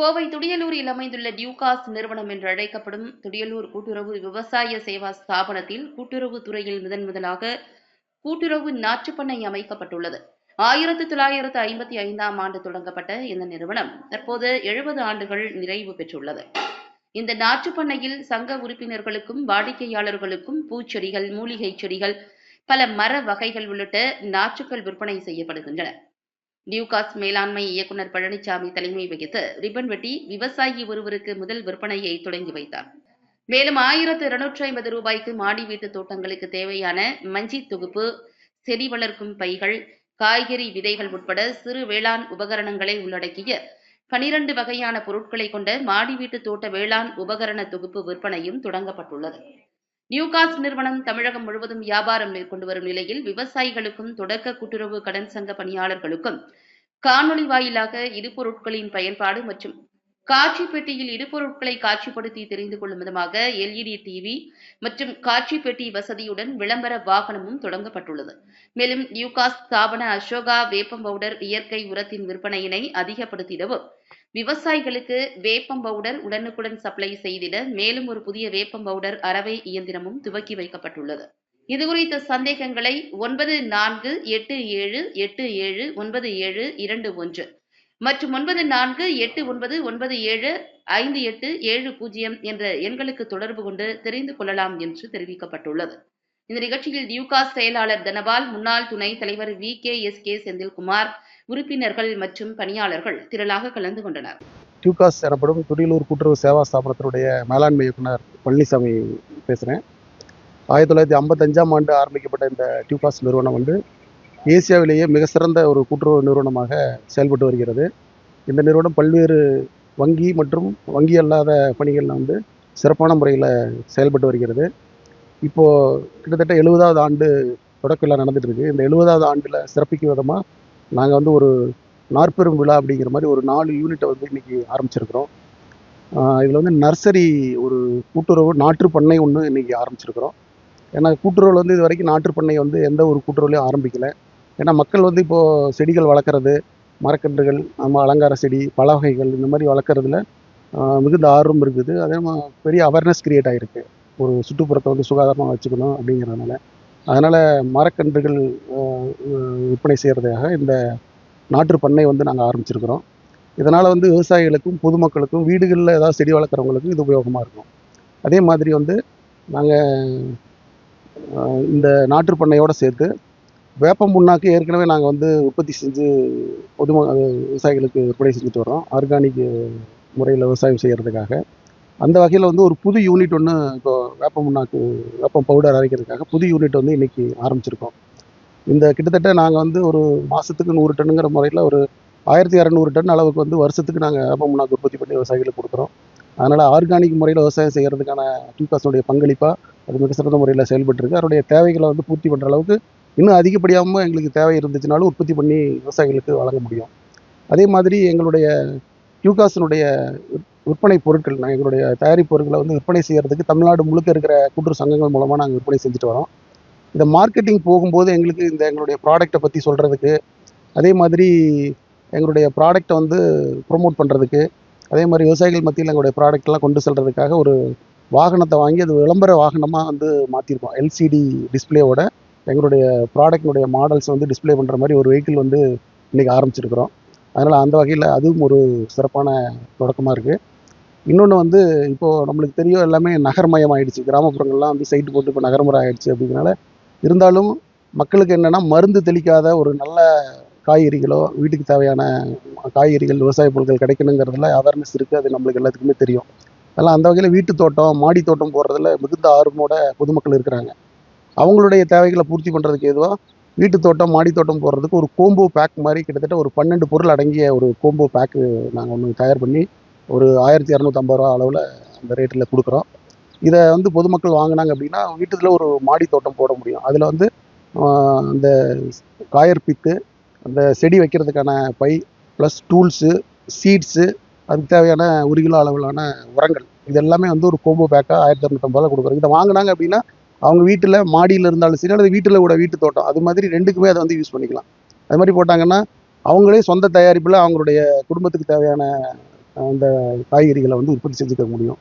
கோவை துடியலூரில் அமைந்துள்ள டியூகாஸ் நிறுவனம் என்று அழைக்கப்படும் துடியலூர் கூட்டுறவு விவசாய சேவா ஸ்தாபனத்தில் கூட்டுறவு துறையில் முதன் முதலாக கூட்டுறவு நாற்றுப்பண்ணை அமைக்கப்பட்டுள்ளது. ஆயிரத்து தொள்ளாயிரத்து ஐம்பத்தி ஐந்தாம் ஆண்டு தொடங்கப்பட்ட இந்த நிறுவனம் தற்போது எழுபது ஆண்டுகள் நிறைவு பெற்றுள்ளது. இந்த நாற்றுப்பண்ணையில் சங்க உறுப்பினர்களுக்கும் வாடிக்கையாளர்களுக்கும் பூச்செடிகள் மூலிகை செடிகள் பல மர வகைகள் உள்ளிட்ட நாற்றுக்கள் விற்பனை செய்யப்படுகின்றன. நியூகாஸ் மேலாண்மை இயக்குனர் பழனிசாமி தலைமை வகித்து ரிப்பன் வெட்டி விவசாயி ஒருவருக்கு முதல் விற்பனையை தொடங்கி வைத்தார். மேலும் ஆயிரத்து இருநூற்றி ஐம்பது ரூபாய்க்கு மாடி வீட்டு தோட்டங்களுக்கு தேவையான மஞ்சி தொகுப்பு செடி வளர்க்கும் பைகள் காய்கறி விதைகள் உட்பட சிறு வேளாண் உபகரணங்களை உள்ளடக்கிய பனிரண்டு வகையான பொருட்களை கொண்ட மாடி வீட்டு தோட்ட வேளாண் உபகரண தொகுப்பு விற்பனையும் தொடங்கப்பட்டுள்ளது. நியூகாஸ் நிறுவனம் தமிழகம் முழுவதும் வியாபாரம் மேற்கொண்டு வரும் நிலையில் விவசாயிகளுக்கும் தொடக்க கூட்டுறவு கடன் சங்க பணியாளர்களுக்கும் காணொலி வாயிலாக இடுபொருட்களின் பயன்பாடு மற்றும் காட்சி பெட்டியில் இடுபொருட்களை காட்சிப்படுத்தி தெரிந்து கொள்ளும் விதமாக எல்இடி டிவி மற்றும் காட்சி பெட்டி வசதியுடன் விளம்பர வாகனமும் தொடங்கப்பட்டுள்ளது. மேலும் நியூகாஸ் ஸ்தாபன அசோகா வேப்பம் பவுடர் இயற்கை உரத்தின் விற்பனையினை அதிகப்படுத்திடவும் விவசாயிகளுக்கு வேப்பம் பவுடர் உடனுக்குடன் சப்ளை செய்திட மேலும் ஒரு புதிய வேப்பம் பவுடர் அரவை இயந்திரமும் துவக்கி வைக்கப்பட்டுள்ளது. இதுகுறித்த சந்தேகங்களை ஒன்பது நான்கு எட்டு ஏழு எட்டு ஏழு ஒன்பது ஏழு இரண்டு ஒன்று மற்றும் ஒன்பது நான்கு எட்டு ஒன்பது ஒன்பது ஏழு ஐந்து எட்டு ஏழு பூஜ்ஜியம் என்ற எண்களுக்கு தொடர்பு கொண்டு தெரிந்து கொள்ளலாம் என்று தெரிவிக்கப்பட்டுள்ளது. இந்த நிகழ்ச்சியில் டியூகாஸ் செயலாளர் தனபால் முன்னாள் துணைத் தலைவர் V. K. S. K. Senthilkumar உறுப்பினர்கள் மற்றும் பணியாளர்கள் திரளாக கலந்து கொண்டனர். டியூகாஸ் எனப்படும் துடியலூர் கூட்டுறவு சேவா ஸ்தாபனத்தினுடைய மேலாண்மை இயக்குனர் பழனிசாமி பேசுகிறேன் ஆயிரத்தி தொள்ளாயிரத்தி ஐம்பத்தஞ்சாம் ஆண்டு ஆரம்பிக்கப்பட்ட இந்த டியூகாஸ் நிறுவனம் வந்து ஏசியாவிலேயே மிக சிறந்த ஒரு கூட்டுறவு நிறுவனமாக செயல்பட்டு வருகிறது. இந்த நிறுவனம் பல்வேறு வங்கி மற்றும் வங்கி அல்லாத பணிகளில் வந்து சிறப்பான முறையில் செயல்பட்டு வருகிறது. இப்போது கிட்டத்தட்ட எழுபதாவது ஆண்டு தொடக்க விழா நடந்துட்டு இருக்கு இந்த எழுபதாவது ஆண்டில் சிறப்பிக்கும் விதமாக நாங்கள் வந்து ஒரு நாற்பெரும் விழா அப்படிங்கிற மாதிரி ஒரு நாலு யூனிட்டை வந்து இன்னைக்கு ஆரம்பிச்சிருக்கிறோம். இதில் வந்து நர்சரி ஒரு கூட்டுறவு நாற்று பண்ணை ஒன்று இன்னைக்கு ஆரம்பிச்சிருக்கிறோம். ஏன்னா கூட்டுறவில் வந்து இது வரைக்கும் நாற்று பண்ணை வந்து எந்த ஒரு கூட்டுறவுலையும் ஆரம்பிக்கலை. ஏன்னா மக்கள் வந்து இப்போது செடிகள் வளர்க்குறது மரக்கன்றுகள் நம்ம அலங்கார செடி பல வகைகள் இந்த மாதிரி வளர்க்குறதுல மிகுந்த ஆர்வம் இருக்குது. அதே மாதிரி பெரிய அவேர்னஸ் கிரியேட் ஆகிருக்கு ஒரு சுற்றுப்புறத்தை வந்து சுகாதாரமாக வச்சுக்கணும் அப்படிங்கிறதுனால. அதனால் மரக்கன்றுகள் விற்பனை செய்கிறதுக்காக இந்த நாற்று பண்ணை வந்து நாங்கள் ஆரம்பிச்சிருக்கிறோம். இதனால் வந்து விவசாயிகளுக்கும் பொதுமக்களுக்கும் வீடுகளில் ஏதாவது செடி வளர்க்குறவங்களுக்கும் இது உபயோகமாக இருக்கும். அதே மாதிரி வந்து நாங்கள் இந்த நாற்று பண்ணையோடு சேர்த்து வேப்பம் புண்ணாக்கு ஏற்கனவே நாங்கள் வந்து உற்பத்தி செஞ்சு பொதும விவசாயிகளுக்கு விற்பனை செஞ்சுட்டு வரோம் ஆர்கானிக் முறையில் விவசாயம் செய்கிறதுக்காக அந்த வகையில் வந்து ஒரு புது யூனிட் ஒன்று இப்போ வேப்ப முன்னாக்கு வேப்பம் பவுடர் அரைக்கிறதுக்காக புது யூனிட் வந்து இன்னைக்கு ஆரம்பிச்சிருக்கோம். இந்த கிட்டத்தட்ட நாங்கள் வந்து ஒரு மாதத்துக்கு நூறு டன்னுங்கிற முறையில் ஒரு ஆயிரத்தி இரநூறு டன் அளவுக்கு வந்து வருஷத்துக்கு நாங்கள் வேப்ப முன்னாக்கு உற்பத்தி பண்ணி விவசாயிகளுக்கு கொடுக்குறோம். அதனால் ஆர்கானிக் முறையில் விவசாயம் செய்கிறதுக்கான டிகாஸுடைய பங்களிப்பாக அது மிக சிறந்த முறையில் செயல்பட்டுருக்கு. அதனுடைய தேவைகளை வந்து பூர்த்தி பண்ணுற அளவுக்கு இன்னும் அதிகப்படியாமல் எங்களுக்கு தேவை இருந்துச்சுனாலும் உற்பத்தி பண்ணி விவசாயிகளுக்கு வழங்க முடியும். அதே மாதிரி எங்களுடைய டியூகாஸினுடைய விற்பனை பொருட்கள் நான் எங்களுடைய தயாரிப்பு பொருட்களை வந்து விற்பனை செய்கிறதுக்கு தமிழ்நாடு முழுக்க இருக்கிற கூட்டுறவு சங்கங்கள் மூலமாக நாங்கள் விற்பனை செஞ்சுட்டு வரோம். இந்த மார்க்கெட்டிங் போகும்போது எங்களுக்கு இந்த எங்களுடைய ப்ராடக்டை பற்றி சொல்கிறதுக்கு அதே மாதிரி எங்களுடைய ப்ராடக்ட்டை வந்து ப்ரொமோட் பண்ணுறதுக்கு அதே மாதிரி விவசாயிகள் மத்தியில் எங்களுடைய ப்ராடக்ட்லாம் கொண்டு செல்கிறதுக்காக ஒரு வாகனத்தை வாங்கி அது விளம்பர வாகனமாக வந்து மாற்றிருக்கோம் எல்சிடி டிஸ்பிளேவோட எங்களுடைய ப்ராடக்டினுடைய மாடல்ஸ் வந்து டிஸ்ப்ளே பண்ணுற மாதிரி ஒரு வெஹிக்கிள் வந்து இன்றைக்கி ஆரம்பிச்சிருக்கிறோம். அதனால் அந்த வகையில் அதுவும் ஒரு சிறப்பான தொடக்கமாக இருக்குது இன்னொன்று வந்து இப்போது நம்மளுக்கு தெரியும் எல்லாமே நகர்மயம் ஆயிடுச்சு கிராமப்புறங்கள்லாம் வந்து சைட்டு போட்டு இப்போ நகர்முறை ஆகிடுச்சு அப்படிங்கிறனால இருந்தாலும் மக்களுக்கு என்னென்னா மருந்து தெளிக்காத ஒரு நல்ல காய்கறிகளோ வீட்டுக்கு தேவையான காய்கறிகள் விவசாய பொருட்கள் கிடைக்கணுங்கிறதுல அவேர்னஸ் இருக்குது அது நம்மளுக்கு எல்லாத்துக்குமே தெரியும். அதெல்லாம் அந்த வகையில் வீட்டு தோட்டம் மாடி தோட்டம் போடுறதுல மிகுந்த ஆர்வமோட பொதுமக்கள் இருக்கிறாங்க. அவங்களுடைய தேவைகளை பூர்த்தி பண்ணுறதுக்கு எதுவாக வீட்டு தோட்டம் மாடி தோட்டம் போடுறதுக்கு ஒரு கோம்போ பேக் மாதிரி கிட்டத்தட்ட ஒரு பன்னெண்டு பொருள் அடங்கிய ஒரு கோம்போ பேக்கு நாங்கள் ஒன்று தயார் பண்ணி ஒரு ஆயிரத்தி இரநூத்தம்பது ரூபா அளவில் அந்த ரேட்டில் கொடுக்குறோம். இதை வந்து பொதுமக்கள் வாங்கினாங்க அப்படின்னா வீட்டுல ஒரு மாடி தோட்டம் போட முடியும். அதில் வந்து அந்த காயர் பித்து அந்த செடி வைக்கிறதுக்கான பை ப்ளஸ் டூல்ஸு சீட்ஸு அதுக்கு தேவையான ஒரு கிலோ அளவிலான உரங்கள் இது எல்லாமே வந்து ஒரு கோம்போ பேக்காக ஆயிரத்தி இரநூத்தம்பது ரூபா கொடுக்குறோம். இதை வாங்கினாங்க அப்படின்னா அவங்க வீட்டில் மாடியில் இருந்தாலும் சரி அல்லது வீட்டில் கூட வீட்டு தோட்டம் அது மாதிரி ரெண்டுக்குமே அதை வந்து யூஸ் பண்ணிக்கலாம். அது மாதிரி போட்டாங்கன்னா அவங்களே சொந்த தயாரிப்பில் அவங்களுடைய குடும்பத்துக்கு தேவையான அந்த காய்கறிகளை வந்து உற்பத்தி செஞ்சுக்க முடியும்.